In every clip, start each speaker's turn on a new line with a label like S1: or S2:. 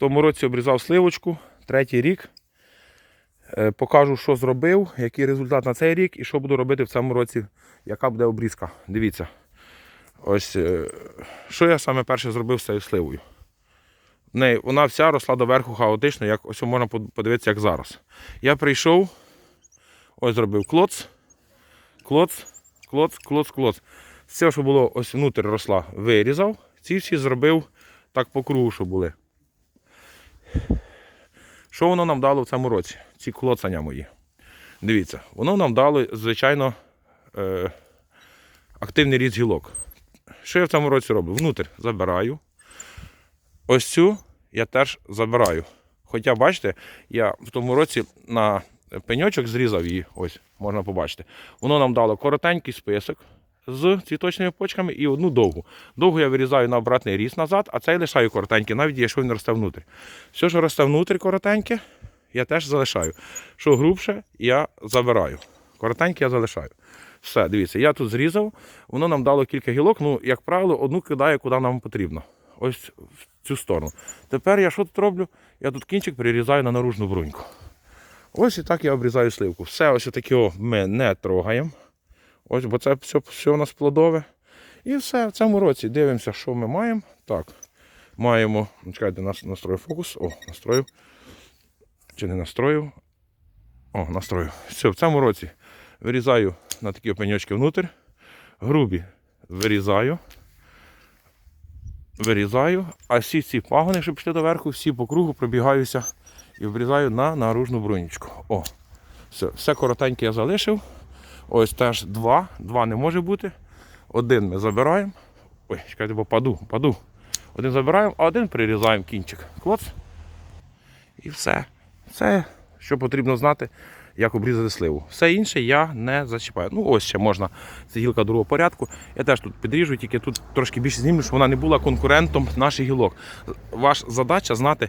S1: тому році обрізав сливочку, третій рік. Е, Покажу, що зробив, який результат на цей рік і що буду робити в цьому році, яка буде обрізка. Дивіться. Ось, е, що я саме перше зробив з цією сливою. В неї, вона вся росла доверху хаотично, як ось можна подивитися, як зараз. Я прийшов, ось зробив клоц, клоц, клоц, клоц, клоц. Все, що було ось внутрі росла, вирізав. Ці всі зробив так по кругу, що були. Що воно нам дало в цьому році? Ці клоцання мої. Дивіться, воно нам дало, звичайно, е, активний ріст гілок. Що я в цьому році роблю? Внутрь забираю. Ось цю я теж забираю. Хоча, бачите, я в тому році на пеньочок зрізав її, ось можна побачити. Воно нам дало коротенький список з цвіточними почками і одну довгу. Довгу я вирізаю на обратний ріст назад, а цей лишаю коротенький, навіть якщо він росте внутрі. Все, що росте внутрі коротеньке, я теж залишаю. Що грубше, я забираю. Коротеньке я залишаю. Все, дивіться, я тут зрізав, воно нам дало кілька гілок, ну, як правило, одну кидаю, куди нам потрібно. Ось в цю сторону. Тепер я що тут роблю? Я тут кінчик прирізаю на наружну бруньку. Ось і так я обрізаю сливку. Все ось таке ми не трогаємо. Ось, бо це все, все у нас плодове. І все, в цьому році дивимося, що ми маємо. Так, маємо. ну, Чекайте, нас настрою фокус. О, настроїв. Чи не настроїв? О, настроїв. Все, в цьому році вирізаю на такі опеньочки внутрь. Грубі вирізаю. Вирізаю, а всі ці пагони, що пішли доверху, всі по кругу пробігаюся і обрізаю на наружну брунічку. О, все, все коротеньке я залишив. Ось теж два. Два не може бути. Один ми забираємо. Ой, чекайте, бо паду, паду. Один забираємо, а один прирізаємо кінчик. Клоц. І все. Це, що потрібно знати, як обрізати сливу. Все інше я не зачіпаю. Ну, ось ще можна. Це гілка другого порядку. Я теж тут підріжу, тільки тут трошки більше знімлю, щоб вона не була конкурентом наших гілок. Ваша задача знати,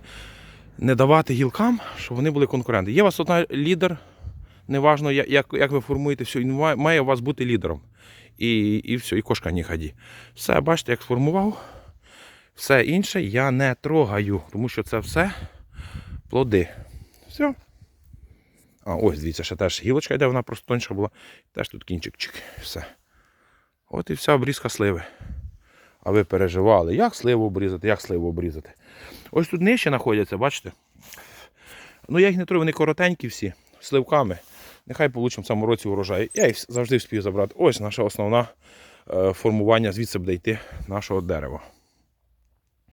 S1: не давати гілкам, щоб вони були конкуренти. Є у вас одна лідер, неважно, як, як ви формуєте все, він має, у вас бути лідером. І, і все, і кошка не ході. Все, бачите, як сформував. Все інше я не трогаю, тому що це все плоди. Все. А, ось, дивіться, ще теж гілочка йде, вона просто тоньша була. Теж тут кінчик чик. Все. От і вся обрізка сливи. А ви переживали, як сливу обрізати, як сливу обрізати. Ось тут нижче знаходяться, бачите? Ну я їх не трою, вони коротенькі всі, сливками. Нехай получимо в цьому році урожай. Я їх завжди вспію забрати. Ось наша основна е, формування, звідси буде йти нашого дерева.